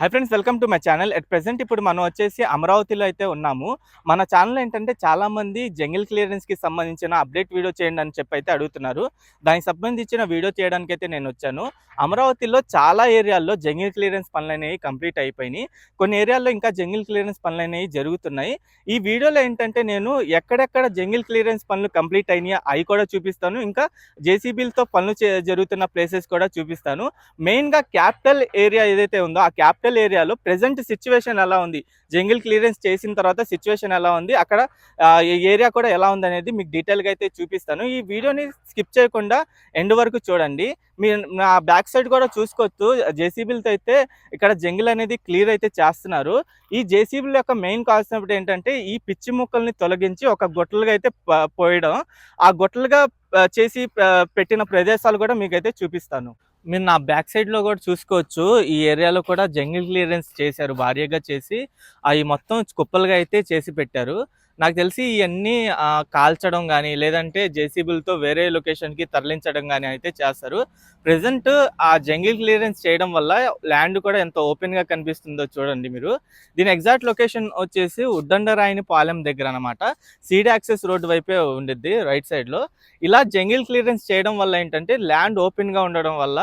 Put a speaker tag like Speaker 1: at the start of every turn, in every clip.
Speaker 1: Hi friends welcome to my channel at present ఇప్పుడు మనం వచ్చేసి అమరావతిలో అయితే ఉన్నాము. మన ఛానల్ ఏంటంటే చాలామంది జంగిల్ క్లియరెన్స్కి సంబంధించిన అప్డేట్ వీడియో చేయండి అని చెప్పి అయితే అడుగుతున్నారు. దానికి సంబంధించిన వీడియో చేయడానికి అయితే నేను వచ్చాను. అమరావతిలో చాలా ఏరియాల్లో జంగిల్ క్లియరెన్స్ పనులు అనేవి కంప్లీట్ అయిపోయినాయి. కొన్ని ఏరియాల్లో ఇంకా జంగిల్ క్లియరెన్స్ పనులు అనేవి జరుగుతున్నాయి. ఈ వీడియోలో ఏంటంటే నేను ఎక్కడెక్కడ జంగిల్ క్లియరెన్స్ పనులు కంప్లీట్ అయినాయి అవి కూడా చూపిస్తాను. ఇంకా జేసీబీలతో పనులు చే- జరుగుతున్న ప్లేసెస్ కూడా చూపిస్తాను. మెయిన్గా క్యాపిటల్ ఏరియా ఏదైతే ఉందో ఆ క్యాపిటల్ ఏరియాలో ప్రజెంట్ సిచ్యువేషన్ ఎలా ఉంది? జంగిల్ క్లియరెన్స్ చేసిన తర్వాత సిచ్యువేషన్ ఎలా ఉంది? అక్కడ ఏరియా కూడా ఎలా ఉంది అనేది మీకు డీటెయిల్గా అయితే చూపిస్తాను. ఈ వీడియోని స్కిప్ చేయకుండా ఎండ్ వరకు చూడండి. మీ నా బ్యాక్ సైడ్ కూడా చూసుకోవచ్చు. జేసీబీలతో అయితే ఇక్కడ జంగిల్ అనేది క్లియర్ అయితే చేస్తున్నారు. ఈ జేసీబీల యొక్క మెయిన్ కాన్సెప్ట్ ఏంటంటే ఈ పిచ్చి ముక్కల్ని తొలగించి ఒక గొట్టలుగా అయితే పోయడం. ఆ గొట్టలుగా చేసి పెట్టిన ప్రదేశాలు కూడా మీకైతే చూపిస్తాను. మీరు నా బ్యాక్ సైడ్లో కూడా చూసుకోవచ్చు. ఈ ఏరియాలో కూడా జంగిల్ క్లియరెన్స్ చేశారు భారీగా చేసి. అవి మొత్తం కుప్పలుగా అయితే చేసి పెట్టారు. నాకు తెలిసి ఇవన్నీ కాల్చడం కానీ లేదంటే జేసీబీలతో వేరే లొకేషన్కి తరలించడం కానీ అయితే చేస్తారు. ప్రజెంట్ ఆ జంగిల్ క్లియరెన్స్ చేయడం వల్ల ల్యాండ్ కూడా ఎంత ఓపెన్గా కనిపిస్తుందో చూడండి మీరు. దీని ఎగ్జాక్ట్ లొకేషన్ వచ్చేసి ఉద్దండరాయిని పాలెం దగ్గర అనమాట సీడ్ యాక్సెస్ రోడ్ వైపే ఉండిద్ది రైట్ సైడ్లో ఇలా జంగిల్ క్లియరెన్స్ చేయడం వల్ల ఏంటంటే ల్యాండ్ ఓపెన్గా ఉండడం వల్ల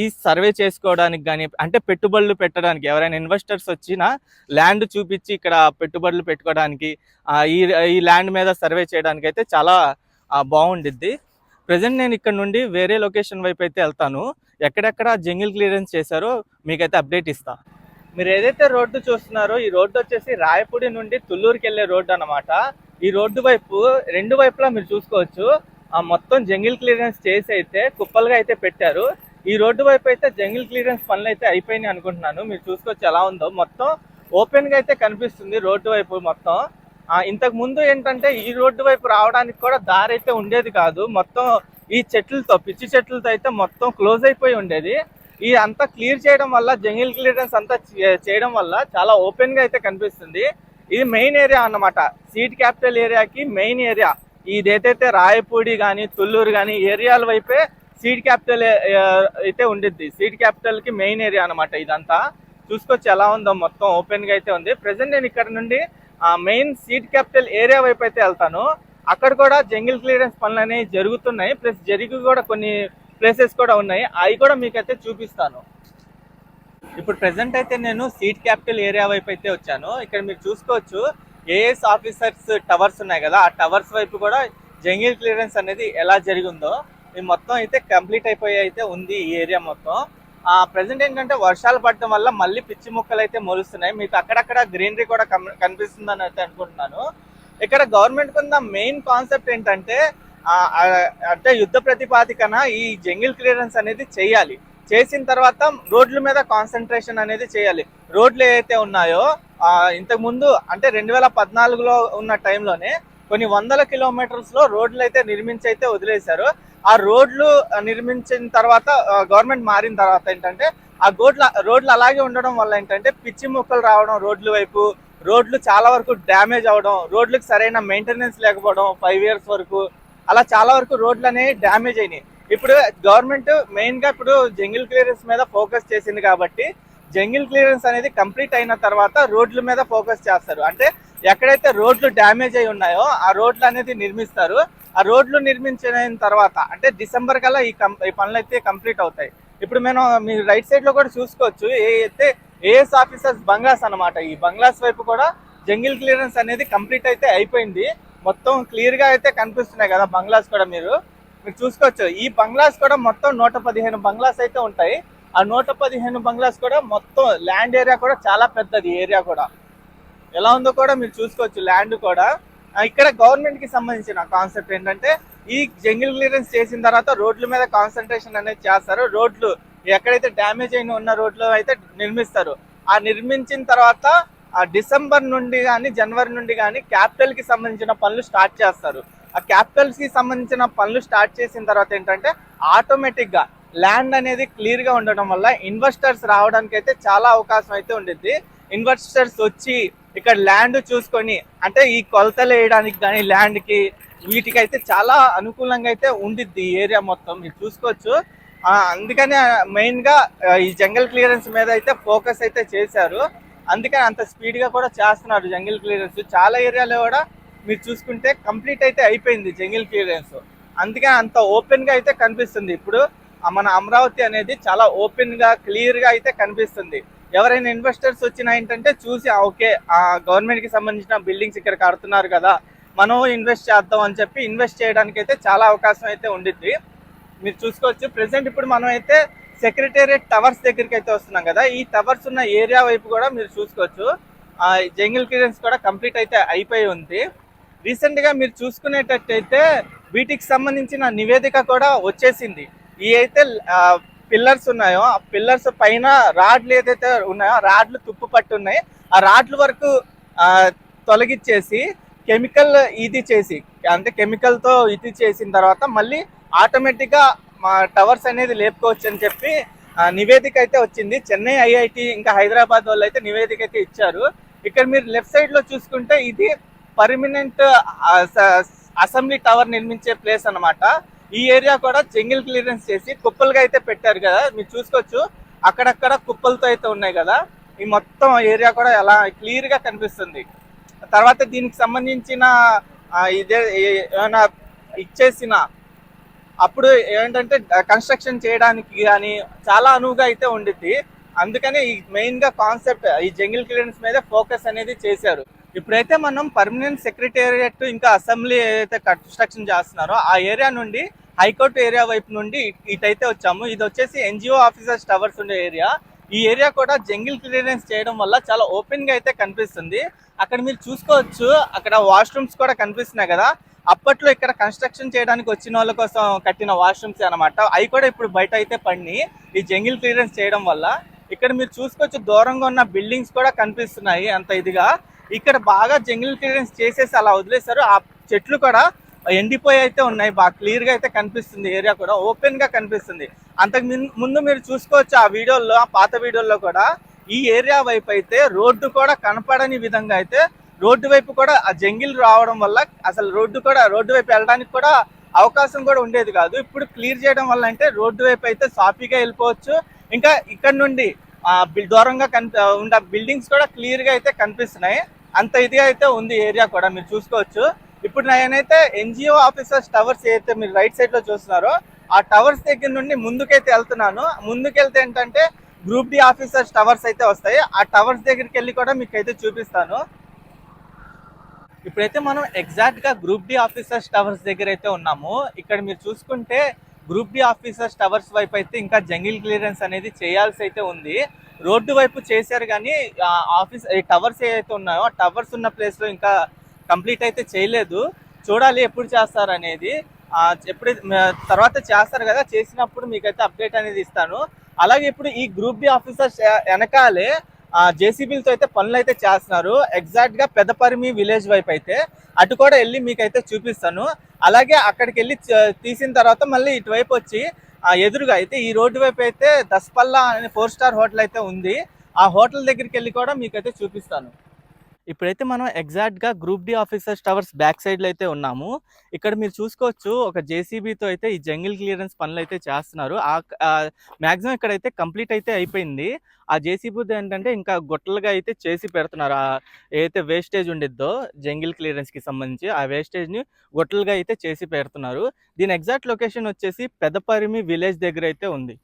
Speaker 1: ఈ సర్వే చేసుకోవడానికి కానీ అంటే పెట్టుబడులు పెట్టడానికి ఎవరైనా ఇన్వెస్టర్స్ వచ్చినా ల్యాండ్ చూపించి ఇక్కడ పెట్టుబడులు పెట్టుకోవడానికి ఈ ఈ ల్యాండ్ మీద సర్వే చేయడానికి అయితే చాలా బాగుండిద్ది. ప్రజెంట్ నేను ఇక్కడ నుండి వేరే లొకేషన్ వైపు అయితే వెళ్తాను. ఎక్కడెక్కడ జంగిల్ క్లియరెన్స్ చేశారో మీకైతే అప్డేట్ ఇస్తా. మీరు ఏదైతే రోడ్డు చూస్తున్నారో ఈ రోడ్డు వచ్చేసి రాయపూడి నుండి తుళ్ళూరుకి వెళ్ళే రోడ్డు అన్నమాట. ఈ రోడ్డు వైపు రెండు వైపులా మీరు చూసుకోవచ్చు. ఆ మొత్తం జంగిల్ క్లియరెన్స్ చేసి అయితే కుప్పలుగా అయితే పెట్టారు. ఈ రోడ్డు వైపు అయితే జంగిల్ క్లియరెన్స్ పనులు అయితే అయిపోయినాయి అనుకుంటున్నాను. మీరు చూసుకోవచ్చు ఎలా ఉందో. మొత్తం ఓపెన్గా అయితే కనిపిస్తుంది రోడ్డు వైపు మొత్తం. ఇంతకు ముందు ఏంటంటే ఈ రోడ్డు వైపు రావడానికి కూడా దారి అయితే ఉండేది కాదు. మొత్తం ఈ చెట్లతో పిచ్చి చెట్లతో అయితే మొత్తం క్లోజ్ అయిపోయి ఉండేది. ఈ అంతా క్లియర్ చేయడం వల్ల జంగిల్ క్లియరెన్స్ అంతా చేయడం వల్ల చాలా ఓపెన్గా అయితే కనిపిస్తుంది. ఇది మెయిన్ ఏరియా అన్నమాట. సీట్ క్యాపిటల్ ఏరియాకి మెయిన్ ఏరియా ఇదైతే రాయపూడి కానీ తుళ్ళూరు కానీ ఏరియాల వైపే సీడ్ క్యాపిటల్ అయితే ఉండిద్ది. సీడ్ క్యాపిటల్కి మెయిన్ ఏరియా అన్నమాట ఇదంతా. చూసుకోవచ్చు ఎలా ఉందో మొత్తం ఓపెన్గా అయితే ఉంది. ప్రెసెంట్ నేను ఇక్కడ నుండి మెయిన్ సీట్ క్యాపిటల్ ఏరియా వైపు అయితే వెళ్తాను. అక్కడ కూడా జంగిల్ క్లియరెన్స్ పనులు అనేవి జరుగుతున్నాయి. ప్లస్ జరిగి కూడా కొన్ని ప్లేసెస్ కూడా ఉన్నాయి. అవి కూడా మీకైతే చూపిస్తాను. ఇప్పుడు ప్రెసెంట్ అయితే నేను సీట్ క్యాపిటల్ ఏరియా వైపు అయితే వచ్చాను. ఇక్కడ మీరు చూసుకోవచ్చు ఏఎస్ ఆఫీసర్స్ టవర్స్ ఉన్నాయి కదా ఆ టవర్స్ వైపు కూడా జంగిల్ క్లియరెన్స్ అనేది ఎలా జరిగిందో ఇది మొత్తం అయితే కంప్లీట్ అయిపోయి అయితే ఉంది ఈ ఏరియా మొత్తం. ఆ ప్రెసెంట్ ఏంటంటే వర్షాలు పడటం వల్ల మళ్ళీ పిచ్చి మొక్కలు అయితే మొలుస్తున్నాయి. మీకు అక్కడక్కడ గ్రీనరీ కూడా కం- కనిపిస్తుందని అయితే అనుకుంటున్నాను. ఇక్కడ గవర్నమెంట్ కింద మెయిన్ కాన్సెప్ట్ ఏంటంటే అంటే యుద్ధ ప్రతిపాదికన ఈ జంగిల్ క్లియరెన్స్ అనేది చేయాలి. చేసిన తర్వాత రోడ్ల మీద కాన్సన్ట్రేషన్ అనేది చేయాలి. రోడ్లు ఏవైతే ఉన్నాయో ఇంతకుముందు అంటే రెండు వేల పద్నాలుగులో ఉన్న టైంలోనే కొన్ని వందల కిలోమీటర్స్లో రోడ్లు అయితే నిర్మించి అయితే వదిలేశారు. ఆ రోడ్లు నిర్మించిన తర్వాత గవర్నమెంట్ మారిన తర్వాత ఏంటంటే ఆ గోడ్ల రోడ్లు అలాగే ఉండడం వల్ల ఏంటంటే పిచ్చి మొక్కలు రావడం రోడ్ల వైపు రోడ్లు చాలా వరకు డ్యామేజ్ అవడం రోడ్లకు సరైన మెయింటెనెన్స్ లేకపోవడం ఫైవ్ ఇయర్స్ వరకు అలా చాలా వరకు రోడ్లు అనేవి డ్యామేజ్ అయినాయి. ఇప్పుడు గవర్నమెంట్ మెయిన్గా ఇప్పుడు జంగిల్ క్లియరెన్స్ మీద ఫోకస్ చేసింది కాబట్టి జంగిల్ క్లియరెన్స్ అనేది కంప్లీట్ అయిన తర్వాత రోడ్ల మీద ఫోకస్ చేస్తారు. అంటే ఎక్కడైతే రోడ్లు డ్యామేజ్ అయి ఉన్నాయో ఆ రోడ్లు అనేది నిర్మిస్తారు. ఆ రోడ్లు నిర్మించిన తర్వాత అంటే డిసెంబర్ కల్లా ఈ కం ఈ పనులు అయితే కంప్లీట్ అవుతాయి. ఇప్పుడు మేము మీరు రైట్ సైడ్లో కూడా చూసుకోవచ్చు. ఏ అయితే ఏఎస్ ఆఫీసర్స్ బంగ్లాస్ అన్నమాట ఈ బంగ్లాస్ వైపు కూడా జంగిల్ క్లియరెన్స్ అనేది కంప్లీట్ అయితే అయిపోయింది. మొత్తం క్లియర్గా అయితే కనిపిస్తున్నాయి కదా బంగ్లాస్ కూడా మీరు. మీరు చూసుకోవచ్చు. ఈ బంగ్లాస్ కూడా మొత్తం నూట పదిహేను బంగ్లాస్ అయితే ఉంటాయి. ఆ నూట పదిహేను బంగ్లాస్ కూడా మొత్తం ల్యాండ్ ఏరియా కూడా చాలా పెద్దది ఏరియా కూడా. ఎలా ఉందో కూడా మీరు చూసుకోవచ్చు ల్యాండ్ కూడా. ఇక్కడ గవర్నమెంట్కి సంబంధించిన కాన్సెప్ట్ ఏంటంటే ఈ జంగిల్ క్లియరెన్స్ చేసిన తర్వాత రోడ్ల మీద కాన్సన్ట్రేషన్ అనేది చేస్తారు. రోడ్లు ఎక్కడైతే డ్యామేజ్ అయిన ఉన్న రోడ్లు అయితే నిర్మిస్తారు. ఆ నిర్మించిన తర్వాత ఆ డిసెంబర్ నుండి కానీ జనవరి నుండి కానీ క్యాపిటల్కి సంబంధించిన పనులు స్టార్ట్ చేస్తారు. ఆ క్యాపిటల్స్కి సంబంధించిన పనులు స్టార్ట్ చేసిన తర్వాత ఏంటంటే ఆటోమేటిక్గా ల్యాండ్ అనేది క్లియర్గా వల్ల ఇన్వెస్టర్స్ రావడానికి అయితే చాలా అవకాశం అయితే ఉండిద్ది. ఇన్వెస్టర్స్ వచ్చి ఇక్కడ ల్యాండ్ చూసుకొని అంటే ఈ కొలతలు వేయడానికి కానీ ల్యాండ్కి వీటికి అయితే చాలా అనుకూలంగా అయితే ఉండిద్ది ఈ ఏరియా మొత్తం. మీరు చూసుకోవచ్చు. అందుకనే అందుకని మెయిన్గా ఈ జంగల్ క్లియరెన్స్ మీద అయితే ఫోకస్ అయితే చేశారు. అందుకని అంత స్పీడ్గా కూడా చేస్తున్నారు జంగిల్ క్లియరెన్స్. చాలా ఏరియాలో కూడా మీరు చూసుకుంటే కంప్లీట్ అయితే అయిపోయింది జంగిల్ క్లియరెన్స్. అందుకని అంత ఓపెన్గా అయితే కనిపిస్తుంది. ఇప్పుడు మన అమరావతి అనేది చాలా ఓపెన్గా క్లియర్గా అయితే కనిపిస్తుంది. ఎవరైనా ఇన్వెస్టర్స్ వచ్చినా ఏంటంటే చూసి ఓకే ఆ గవర్నమెంట్కి సంబంధించిన బిల్డింగ్స్ ఇక్కడ కడుతున్నారు కదా మనం ఇన్వెస్ట్ చేద్దాం అని చెప్పి ఇన్వెస్ట్ చేయడానికి అయితే చాలా అవకాశం అయితే ఉండిద్ది. మీరు చూసుకోవచ్చు ప్రెసెంట్ ఇప్పుడు మనం అయితే సెక్రటేరియట్ టవర్స్ దగ్గరికి అయితే వస్తున్నాం కదా ఈ టవర్స్ ఉన్న ఏరియా వైపు కూడా మీరు చూసుకోవచ్చు. ఆ జంగిల్ క్లియరెన్స్ కూడా కంప్లీట్ అయితే అయిపోయి ఉంది. రీసెంట్గా మీరు చూసుకునేటట్టయితే వీటికి సంబంధించిన నివేదిక కూడా వచ్చేసింది. ఈ అయితే పిల్లర్స్ ఉన్నాయో ఆ పిల్లర్స్ పైన రాడ్లు ఏదైతే ఉన్నాయో ఆ రాడ్లు తుప్పు పట్టి ఉన్నాయి. ఆ రాడ్ల వరకు తొలగించేసి కెమికల్ ఇది చేసి అంటే కెమికల్తో ఇది చేసిన తర్వాత మళ్ళీ ఆటోమేటిక్గా మా టవర్స్ అనేది లేపుకోవచ్చు అని చెప్పి నివేదిక అయితే వచ్చింది. చెన్నై ఐఐటి ఇంకా హైదరాబాద్ వాళ్ళు అయితే నివేదిక అయితే ఇచ్చారు. ఇక్కడ మీరు లెఫ్ట్ సైడ్లో చూసుకుంటే ఇది పర్మినెంట్ అసెంబ్లీ టవర్ నిర్మించే ప్లేస్ అనమాట ఈ ఏరియా కూడా జంగిల్ క్లియరెన్స్ చేసి కుప్పలుగా అయితే పెట్టారు కదా మీరు చూసుకోవచ్చు. అక్కడక్కడ కుప్పలతో అయితే ఉన్నాయి కదా. ఈ మొత్తం ఏరియా కూడా ఎలా క్లియర్గా కనిపిస్తుంది. తర్వాత దీనికి సంబంధించిన ఇదే ఏమైనా ఇచ్చేసిన అప్పుడు ఏంటంటే కన్స్ట్రక్షన్ చేయడానికి కానీ చాలా అనువుగా అయితే ఉండిద్ది. అందుకని ఈ మెయిన్గా కాన్సెప్ట్ ఈ జంగిల్ క్లియరెన్స్ మీద ఫోకస్ అనేది చేశారు. ఇప్పుడైతే మనం పర్మనెంట్ సెక్రటేరియట్ ఇంకా అసెంబ్లీ ఏదైతే కన్స్ట్రక్షన్ చేస్తున్నారో ఆ ఏరియా నుండి హైకోర్టు ఏరియా వైపు నుండి ఇటైతే వచ్చాము. ఇది వచ్చేసి ఎన్జిఓ ఆఫీసర్స్ టవర్స్ ఉండే ఏరియా. ఈ ఏరియా కూడా జంగిల్ క్లియరెన్స్ చేయడం వల్ల చాలా ఓపెన్గా అయితే కనిపిస్తుంది. అక్కడ మీరు చూసుకోవచ్చు. అక్కడ వాష్రూమ్స్ కూడా కనిపిస్తున్నాయి కదా. అప్పట్లో ఇక్కడ కన్స్ట్రక్షన్ చేయడానికి వచ్చిన వాళ్ళ కోసం కట్టిన వాష్రూమ్స్ అన్నమాట. అవి కూడా ఇప్పుడు బయట అయితే పడినాయి. ఈ జంగిల్ క్లియరెన్స్ చేయడం వల్ల. ఇక్కడ మీరు చూసుకోవచ్చు దూరంగా ఉన్న బిల్డింగ్స్ కూడా కనిపిస్తున్నాయి అంత ఇదిగా. ఇక్కడ బాగా జంగిల్ క్లియరెన్స్ చేసేసి అలా వదిలేశారు. ఆ చెట్లు కూడా ఎండిపోయి అయితే ఉన్నాయి. బాగా క్లియర్గా అయితే కనిపిస్తుంది. ఏరియా కూడా ఓపెన్గా కనిపిస్తుంది. అంతకు ముందు మీరు చూసుకోవచ్చు ఆ వీడియోల్లో ఆ పాత వీడియోల్లో కూడా ఈ ఏరియా వైపు అయితే రోడ్డు కూడా కనపడని విధంగా అయితే రోడ్డు వైపు కూడా ఆ జంగిల్ రావడం వల్ల అసలు రోడ్డు కూడా రోడ్డు వైపు వెళ్ళడానికి కూడా అవకాశం కూడా ఉండేది కాదు. ఇప్పుడు క్లియర్ చేయడం వల్ల అంటే రోడ్డు వైపు అయితే సాఫీగా వెళ్ళిపోవచ్చు. ఇంకా ఇక్కడ నుండి బిల్- దూరంగా కనిపి ఉన్న బిల్డింగ్స్ కూడా క్లియర్గా అయితే కనిపిస్తున్నాయి. అంత ఇదిగా అయితే ఉంది ఏరియా కూడా మీరు చూసుకోవచ్చు. ఇప్పుడు నేనైతే ఎన్జిఓ ఆఫీసర్స్ టవర్స్ ఏదైతే మీరు రైట్ సైడ్లో చూస్తున్నారో ఆ టవర్స్ దగ్గర నుండి ముందుకైతే వెళ్తున్నాను. ముందుకెళ్తే ఏంటంటే గ్రూప్ డి ఆఫీసర్స్ టవర్స్ అయితే వస్తాయి. ఆ టవర్స్ దగ్గరికి వెళ్ళి కూడా మీకు అయితే చూపిస్తాను. ఇప్పుడైతే మనం ఎగ్జాక్ట్గా గ్రూప్ డి ఆఫీసర్స్ టవర్స్ దగ్గర అయితే ఉన్నాము. ఇక్కడ మీరు చూసుకుంటే గ్రూప్ డి ఆఫీసర్స్ టవర్స్ వైపు అయితే ఇంకా జంగిల్ క్లియరెన్స్ అనేది చేయాల్సి అయితే ఉంది. రోడ్డు వైపు చేశారు కానీ ఆఫీస్ ఈ టవర్స్ ఏవైతే ఉన్నాయో ఆ టవర్స్ ఉన్న ప్లేస్లో ఇంకా కంప్లీట్ అయితే చేయలేదు. చూడాలి ఎప్పుడు చేస్తారు అనేది. ఎప్పుడు తర్వాత చేస్తారు కదా చేసినప్పుడు మీకైతే అప్డేట్ అనేది ఇస్తాను. అలాగే ఇప్పుడు ఈ గ్రూప్ బి ఆఫీసర్స్ వెనకాలే జేసీబీలతో అయితే పనులు అయితే చేస్తున్నారు ఎగ్జాక్ట్గా పెదపరిమి విలేజ్ వైపు అయితే. అటు కూడా వెళ్ళి మీకైతే చూపిస్తాను. అలాగే అక్కడికి వెళ్ళి తీసిన తర్వాత మళ్ళీ ఇటువైపు వచ్చి ఎదురుగా అయితే ఈ రోడ్డు వైపు అయితే దస్పల్లా అనే ఫోర్ స్టార్ హోటల్ అయితే ఉంది. ఆ హోటల్ దగ్గరికి వెళ్ళి కూడా మీకైతే చూపిస్తాను. ఇప్పుడైతే మనం ఎగ్జాక్ట్గా group D officers towers back సైడ్లో అయితే ఉన్నాము. ఇక్కడ మీరు చూసుకోవచ్చు ఒక జేసీబీతో అయితే ఈ జంగిల్ క్లియరెన్స్ పనులు అయితే చేస్తున్నారు. ఆ మ్యాక్సిమం ఇక్కడైతే కంప్లీట్ అయితే అయిపోయింది. ఆ జేసీబీ ఏంటంటే ఇంకా గొట్టలుగా అయితే చేసి పెడుతున్నారు. ఆ ఏదైతే వేస్టేజ్ ఉండిద్దో జంగిల్ క్లియరెన్స్కి సంబంధించి ఆ వేస్టేజ్ని గొట్టలుగా అయితే చేసి పెడుతున్నారు. దీని ఎగ్జాక్ట్ లొకేషన్ వచ్చేసి పెదపరిమి విలేజ్ దగ్గర అయితే ఉంది.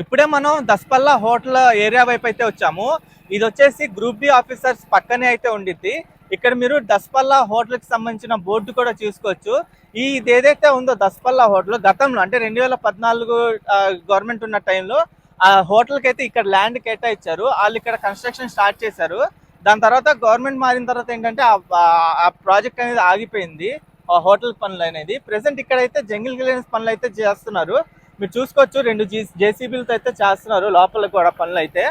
Speaker 1: ఇప్పుడే మనం దస్పల్లా హోటల్ ఏరియా వైపు అయితే వచ్చాము. ఇది వచ్చేసి గ్రూప్ డి ఆఫీసర్స్ పక్కనే అయితే ఉండిద్ది. ఇక్కడ మీరు దస్పల్లా హోటల్కి సంబంధించిన బోర్డు కూడా చూసుకోవచ్చు. ఈ ఇది ఏదైతే ఉందో దస్పల్లా హోటల్ గతంలో అంటే రెండు వేల పద్నాలుగు గవర్నమెంట్ ఉన్న టైంలో ఆ హోటల్కి అయితే ఇక్కడ ల్యాండ్ కేటాయించారు. వాళ్ళు ఇక్కడ కన్స్ట్రక్షన్ స్టార్ట్ చేశారు. దాని తర్వాత గవర్నమెంట్ మారిన తర్వాత ఏంటంటే ఆ- ఆ ప్రాజెక్ట్ అనేది ఆగిపోయింది. హోటల్ పనులు అనేది. ప్రెసెంట్ ఇక్కడైతే జంగిల్ క్లియరెన్స్ పనులు అయితే చేస్తున్నారు. మీరు చూసుకోవచ్చు రెండు జీ జేసీబీలతో అయితే చేస్తున్నారు లోపల కూడా పనులు అయితే.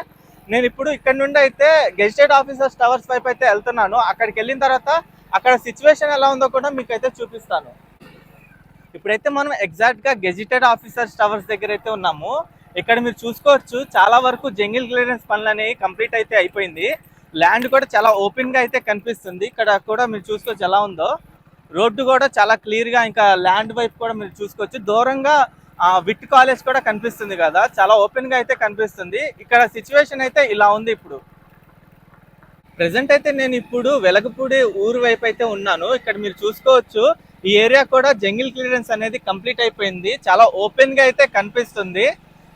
Speaker 1: నేను ఇప్పుడు ఇక్కడ నుండి అయితే గెజిటెడ్ ఆఫీసర్స్ టవర్స్ వైపు అయితే వెళ్తున్నాను. అక్కడికి వెళ్ళిన తర్వాత అక్కడ సిచ్యువేషన్ ఎలా ఉందో కూడా మీకు అయితే చూపిస్తాను. ఇప్పుడైతే మనం ఎగ్జాక్ట్గా గెజిటెడ్ ఆఫీసర్స్ టవర్స్ దగ్గర అయితే ఉన్నాము. ఇక్కడ మీరు చూసుకోవచ్చు చాలా వరకు జంగిల్ క్లియరెన్స్ పనులు అనేవి కంప్లీట్ అయితే అయిపోయింది. ల్యాండ్ కూడా చాలా ఓపెన్గా అయితే కనిపిస్తుంది. ఇక్కడ కూడా మీరు చూసుకోవచ్చు ఎలా ఉందో. రోడ్డు కూడా చాలా క్లియర్గా ఇంకా ల్యాండ్ వైపు కూడా మీరు చూసుకోవచ్చు. దూరంగా విట్ కాలేజ్ కూడా కనిపిస్తుంది కదా. చాలా ఓపెన్గా అయితే కనిపిస్తుంది. ఇక్కడ సిచ్యువేషన్ అయితే ఇలా ఉంది ఇప్పుడు. ప్రెసెంట్ అయితే నేను ఇప్పుడు వెలగపూడి ఊరు వైపు అయితే ఉన్నాను. ఇక్కడ మీరు చూసుకోవచ్చు ఈ ఏరియా కూడా జంగిల్ క్లియరెన్స్ అనేది కంప్లీట్ అయిపోయింది. చాలా ఓపెన్గా అయితే కనిపిస్తుంది.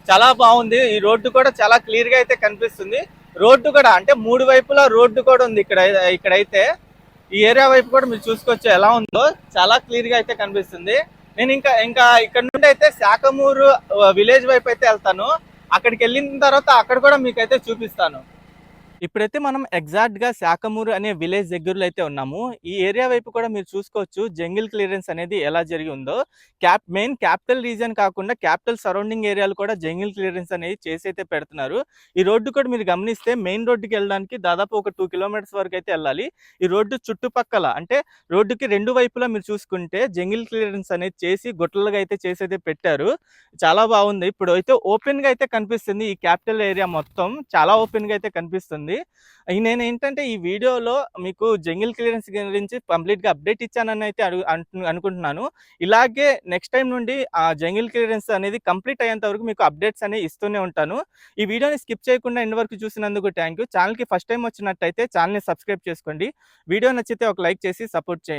Speaker 1: చాలా బాగుంది. ఈ రోడ్డు కూడా చాలా క్లియర్గా అయితే కనిపిస్తుంది. రోడ్డు కూడా అంటే మూడు వైపులా రోడ్డు కూడా ఉంది ఇక్కడ ఇక్కడైతే. ఈ ఏరియా వైపు కూడా మీరు చూసుకోవచ్చు ఎలా ఉందో. చాలా క్లియర్గా అయితే కనిపిస్తుంది. నేను ఇంకా ఇంకా ఇక్కడ నుండి అయితే శాఖమూరు విలేజ్ వైపు అయితే వెళ్తాను. అక్కడికి వెళ్ళిన తర్వాత అక్కడ కూడా మీకు అయితే చూపిస్తాను. ఇప్పుడైతే మనం ఎగ్జాక్ట్గా శాఖమూరు అనే విలేజ్ దగ్గరలో అయితే ఉన్నాము. ఈ ఏరియా వైపు కూడా మీరు చూసుకోవచ్చు జంగిల్ క్లియరెన్స్ అనేది ఎలా జరిగి ఉందో. క్యాప్ మెయిన్ క్యాపిటల్ రీజన్ కాకుండా క్యాపిటల్ సరౌండింగ్ ఏరియాలు కూడా జంగిల్ క్లియరెన్స్ అనేది చేసి అయితే పెడుతున్నారు. ఈ రోడ్డు కూడా మీరు గమనిస్తే మెయిన్ రోడ్డుకి వెళ్ళడానికి దాదాపు ఒక టూ కిలోమీటర్స్ వరకు అయితే వెళ్ళాలి. ఈ రోడ్డు చుట్టుపక్కల అంటే రోడ్డుకి రెండు వైపులా మీరు చూసుకుంటే జంగిల్ క్లియరెన్స్ అనేది చేసి గుట్టలుగా అయితే చేసి అయితే పెట్టారు. చాలా బాగుంది. ఇప్పుడు అయితే ఓపెన్గా అయితే కనిపిస్తుంది ఈ క్యాపిటల్ ఏరియా మొత్తం. చాలా ఓపెన్గా అయితే కనిపిస్తుంది. ఈ నేను ఏంటంటే ఈ వీడియోలో మీకు జంగిల్ క్లియరెన్స్ గురించి కంప్లీట్గా అప్డేట్ ఇచ్చానని అయితే అడుగు అనుకుంటున్నాను. ఇలాగే నెక్స్ట్ టైం నుండి ఆ జంగిల్ క్లియరెన్స్ అనేది కంప్లీట్ అయ్యేంత వరకు మీకు అప్డేట్స్ అనేవి ఇస్తూనే ఉంటాను. ఈ వీడియోని స్కిప్ చేయకుండా ఎండ్ వరకు చూసినందుకు థ్యాంక్ యూ ఛానల్కి ఫస్ట్ టైం వచ్చినట్టయితే ఛానల్ని సబ్స్క్రైబ్ చేసుకోండి. వీడియో నచ్చితే ఒక లైక్ చేసి సపోర్ట్ చేయండి.